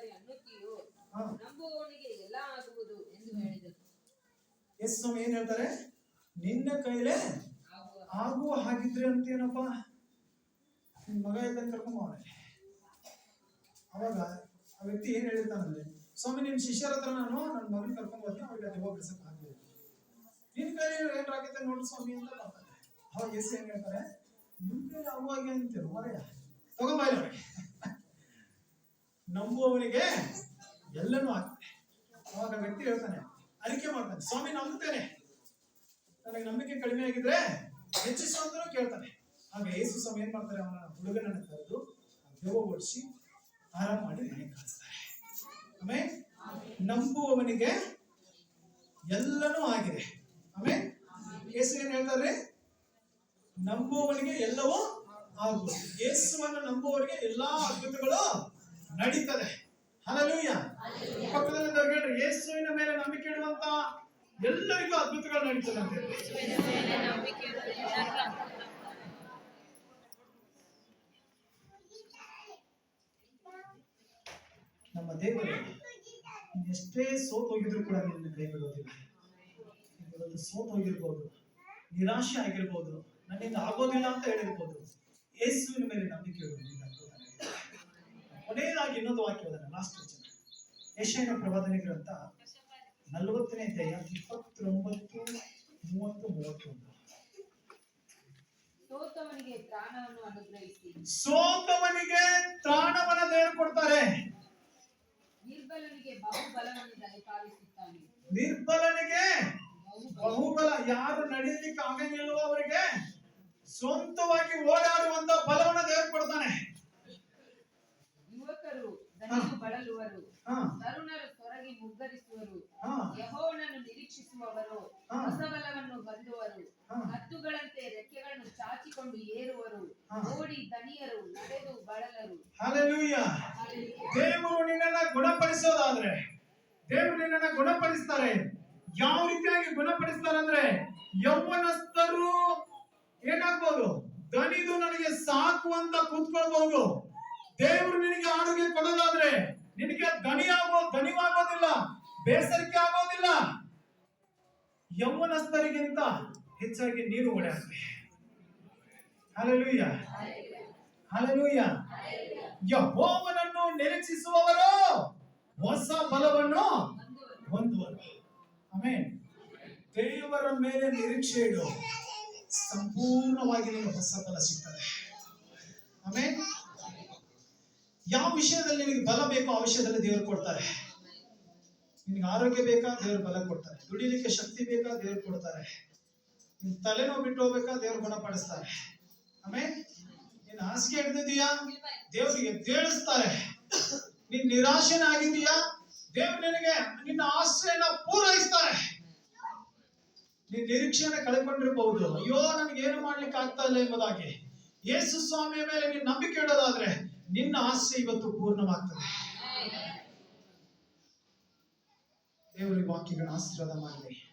ಆದರೆ ಅನ್ನುತ್ತೀಯೋ? ಹಾ. ನಂಬುವವನಿಗೆ ಎಲ್ಲ ಆಗುವುದು ಎಂದು ಹೇಳಿದನು ಯೇಸು ಸ್ವಾಮಿ ಏನ್ ಹೇಳ್ತಾರೆ? ನಿನ್ನ ಕೈಲೇ ಆಗುವ ಹಾಗಿದ್ರೆ ಅಂತ ಏನಪ್ಪ ನಿನ್ ಮಗ ಇದ್ದ ಕರ್ಕೊಂಬವನೆ ಅವಾಗ ಆ ವ್ಯಕ್ತಿ ಏನ್ ಹೇಳಿರ್ತಾನಂದ್ರೆ ಸ್ವಾಮಿ ನಿಮ್ ಶಿಷ್ಯರ ಹತ್ರ ನಾನು ನನ್ನ ಮಗನ ಕರ್ಕೊಂಡ್ ಬರ್ತೀನಿ ಅವ್ರಿಗೆ ದೆವ್ವ ಬಿಡಿಸಕ್ ಆಗ್ಲಿಲ್ಲ. ನಿನ್ ಕೈ ಏನ್ ಆಗತ್ತೆ ನೋಡ್ ಸ್ವಾಮಿ ಅಂತ ಬರ್ತಾರೆ ಅವಾಗ ಎಸ್ ಏನ್ ಹೇಳ್ತಾರೆ? ನಿಮ್ ಕೈ ಅವಾಗ ಅಂತೀರ ಮರೆಯ? ತಗೊಂಬಾಯಿ ಅವ್ರಿಗೆ ನಂಬುವವನಿಗೆ ಎಲ್ಲನೂ ಆಗ್ತದೆ. ಅವಾಗ ವ್ಯಕ್ತಿ ಹೇಳ್ತಾನೆ, ಅರಿಕೆ ಮಾಡ್ತಾನೆ, ಸ್ವಾಮಿ ನಂಬುತ್ತೇನೆ. ನನಗೆ ನಂಬಿಕೆ ಕಡಿಮೆ ಆಗಿದ್ರೆ ಹೆಚ್ಚಿಸು ಅಂತಲೂ ಕೇಳ್ತಾನೆ. ಆಗ ಯೇಸು ಸ್ವಾಮಿ ಏನ್ ಮಾಡ್ತಾರೆ, ಅವನ ಹುಡುಗನನ್ನ ಕರೆದು ದೇವಗೊಳಿಸಿ ಆರಾಮ್ ಮಾಡಿ ಮನೆ ಕಳಿಸ್ತಾರೆ. ಆಮೇಲೆ ನಂಬುವವನಿಗೆ ಎಲ್ಲನೂ ಆಗಿದೆ. ಆಮೇಲೆ ಯೇಸು ಏನ್ ಹೇಳ್ತಾರೆ? ನಂಬುವವನಿಗೆ ಎಲ್ಲವೂ ಆಗುವುದು. ಯೇಸುವನ್ನು ನಂಬುವವರಿಗೆ ಎಲ್ಲಾ ಅದ್ಭುತಗಳು ನಡೀತದೆ. ಹಲಲೂಯ ಪಕ್ಕದಲ್ಲಿ ಹೇಳ್ರಿ ಯೇಸುವಿನ ಮೇಲೆ ನಂಬಿಕೆ ಇಡುವಂತ ಎಲ್ಲರಿಗೂ ಅದ್ಭುತಗಳು ನಡೀತದೆ ಅಂತ ನಮ್ಮ ದೇವರು ಎಷ್ಟೇ ಸೋತ್ ಹೋಗಿದ್ರು ಕೂಡ ನಿನ್ನ ಕೈ ಬಿಡೋದಿಲ್ಲ ಸೋತ್ ಹೋಗಿರ್ಬೋದು ನಿರಾಶೆ ಆಗಿರ್ಬೋದು ನನ್ನಿಂದ ಆಗೋದಿಲ್ಲ ಅಂತ ಹೇಳಿರ್ಬೋದು. ಯೇಸುವಿನ ಮೇಲೆ ನಂಬಿಕೆ ಇಡು. ಇನ್ನೊಂದು ವಾಕ್ಯವದನ್ನ ಲಾಸ್ಟ್ ವಚನ. ಯಶಯನ ಪ್ರವಾದನೆ ಗ್ರಂಥ ನಲವತ್ತನೇ ಅಧ್ಯಾಯ ಇಪ್ಪತ್ತೊಂಬತ್ತು ಮೂವತ್ತು ಮೂವತ್ತೊಂದು. ಸೋತವನಿಗೆ ತ್ರಾಣವನ್ನು ಅನುಗ್ರಹಿಸಿ. ಸೋತವನಿಗೆ ತ್ರಾಣವನ್ನ ದೇವರು ಕೊಡ್ತಾರೆ ನಿರ್ಬಲನಿಗೆ ಬಹುಬಲವನ್ನು ದಯಪಾಲಿಸುತ್ತಾನೆ ನಿರ್ಬಲನಿಗೆ ಬಹುಬಲ. ಯಾರು ನಡೆಯಲಿಕ್ಕೆ ಆಗಂಗಿಲ್ವೋ ಅವರಿಗೆ ಸ್ವಂತವಾಗಿ ಓಡಾಡುವಂತ ಬಲವನ್ನ ತರುಣರು ತೊರಗಿ ಮುಗ್ಗರಿಸುವರು ಯಹೋವನನ್ನು ನಿರೀಕ್ಷಿಸುವವರು ಹಾ. ಹೊಸ ಬಲವನ್ನು ಹೊಂದುವರು ಹಾ. ಹದ್ದುಗಳಂತೆ ರೆಕ್ಕೆಗಳನ್ನು ಚಾಚಿಕೊಂಡು ಏರುವರು. ಓಡಿ ದಣಿಯರು ನಡೆದು ಬಳಲರು. ದೇವರು ನಿನ್ನನ್ನ ಗುಣಪಡಿಸೋದಾದ್ರೆ ದೇವರು ನಿನ್ನನ್ನ ಗುಣಪಡಿಸ್ತಾರೆ. ಯಾವ ರೀತಿಯಾಗಿ ಗುಣಪಡಿಸ್ತಾರೆ ಅಂದ್ರೆ ಯೌವನಸ್ಥರು ಏನಾಗ್ಬೋದು? ದಣಿದು ನನಗೆ ಸಾಕು ಅಂತ ಕೂತ್ಕೊಳ್ಬಹುದು. ದೇವರು ನಿನಗೆ ಆರೋಗ್ಯ ಕೊಡೋದಾದ್ರೆ ದಣಿ ಆಗೋ ದಣಿವಾಗೋದಿಲ್ಲ ಬೇಸರಿಕೆ ಆಗೋದಿಲ್ಲ. ಯೌವನಸ್ಥರಿಗಿಂತ ಹೆಚ್ಚಾಗಿ ನೀರು ಓಡಾಡ್ತೀವಿ ಹಾಲೆಲೂಯ ಹಾಲೆಲೂಯ ಯಹೋವನನ್ನು ನಿರೀಕ್ಷಿಸುವವರು, ಹೊಸ ಬಲವನ್ನು ಹೊಂದುವರು. ಆಮೇಲೆ ದೇವರ ಮೇಲೆ ನಿರೀಕ್ಷೆ ಇಡು. ಸಂಪೂರ್ಣವಾಗಿ ನಿನಗೆ ಹೊಸ ಬಲ ಸಿಗ್ತದೆ ಆಮೇಲೆ ಯಾವ ವಿಷಯದಲ್ಲಿ ನಿಮಗೆ ಬಲ ಬೇಕೋ ಆ ವಿಷಯದಲ್ಲಿ ದೇವರು ಕೊಡ್ತಾರೆ. ನಿನಗೆ ಆರೋಗ್ಯ ಬೇಕಾ? ದೇವರು ಬಲ ಕೊಡ್ತಾರೆ. ದುಡಿಲಿಕ್ಕೆ ಶಕ್ತಿ ಬೇಕಾ? ದೇವರು ಕೊಡ್ತಾರೆ. ನಿನ್ ತಲೆನೋವು ಬಿಟ್ಟು ಹೋಗ್ಬೇಕಾ? ದೇವ್ರು ಗುಣಪಡಿಸ್ತಾರೆ. ಆಮೇಲೆ, ನೀನ್ ಹಾಸಿಗೆ ಹಿಡಿದಿದೀಯಾ ದೇವರಿಗೆ ತೇಳಿಸ್ತಾರೆ ನೀನ್ ನಿರಾಶನಾಗಿದೀಯಾ ದೇವ್ರು ನಿನಗೆ ನಿನ್ನ ಆಶ್ರಯನ ಪೂರೈಸ್ತಾರೆ. ನೀನ್ ನಿರೀಕ್ಷೆಯನ್ನ ಕಳ್ಕೊಂಡಿರ್ಬಹುದು ಅಯ್ಯೋ ನನಗೆ ಏನು ಮಾಡ್ಲಿಕ್ಕೆ ಆಗ್ತಾ ಇಲ್ಲ ಎಂಬುದಾಗಿ. ಯೇಸು ಸ್ವಾಮಿಯ ಮೇಲೆ ನೀನ್ ನಂಬಿಕೆ ಇಡೋದಾದ್ರೆ ನಿನ್ನ ಆಸೆ ಇವತ್ತು ಪೂರ್ಣವಾಗ್ತದೆ. ದೇವರಿಗೆ ವಾಕ್ಯಗಳ ಆಶೀರ್ವಾದ ಮಾಡಲಿ.